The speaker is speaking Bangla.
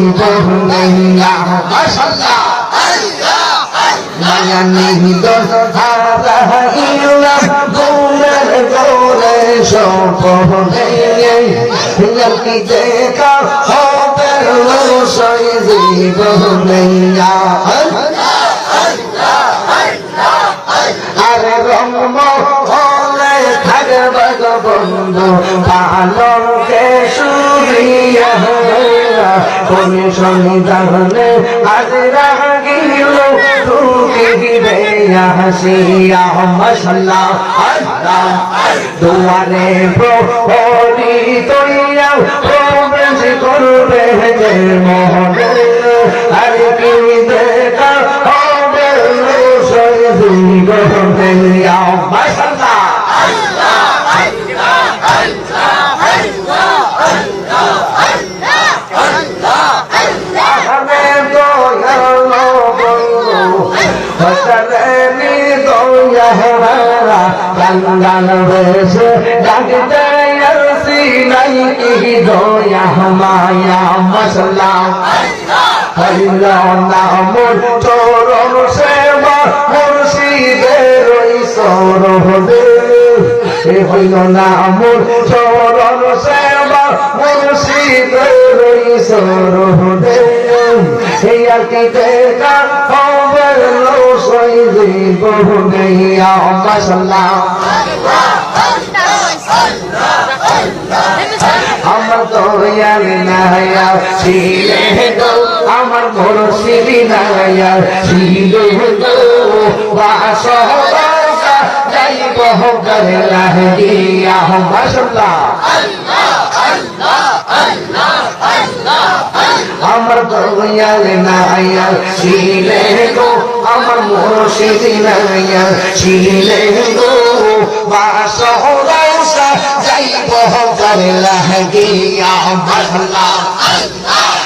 জীবনাইয়া আরে সুরিয়া তুমি শনি জানলে আজ রাগিল ঢুকিবে হাসি মশলা দুয়ারে প্রহরী তৈয়া প্রবেশ করবে যে মোহনে হসরে নি দয়া কাঙ্গাল বেশে ডাকতে আসি নাই কি দয়া মায়া মশলা হইল নাম চরণ সেবা মুর্শিদের ঈশ্বর হবে এ হইল চরণ সেবা মুর্শিদের ঈশ্বর হবে এই আর কি দেখা সই জীব গইয়া মশলা আমার দয়াল নায়া ছিলে গো, আমার সিরি নায়া ছিল গো, বাস যাইব করে লাগিয়া মাশাল্লাহ। আমার দয়াল নায়া ছিলে গো আমার সিরি নায়া ছিলে গো। বাস যাইব করে লাগিয়া মাশাল্লাহ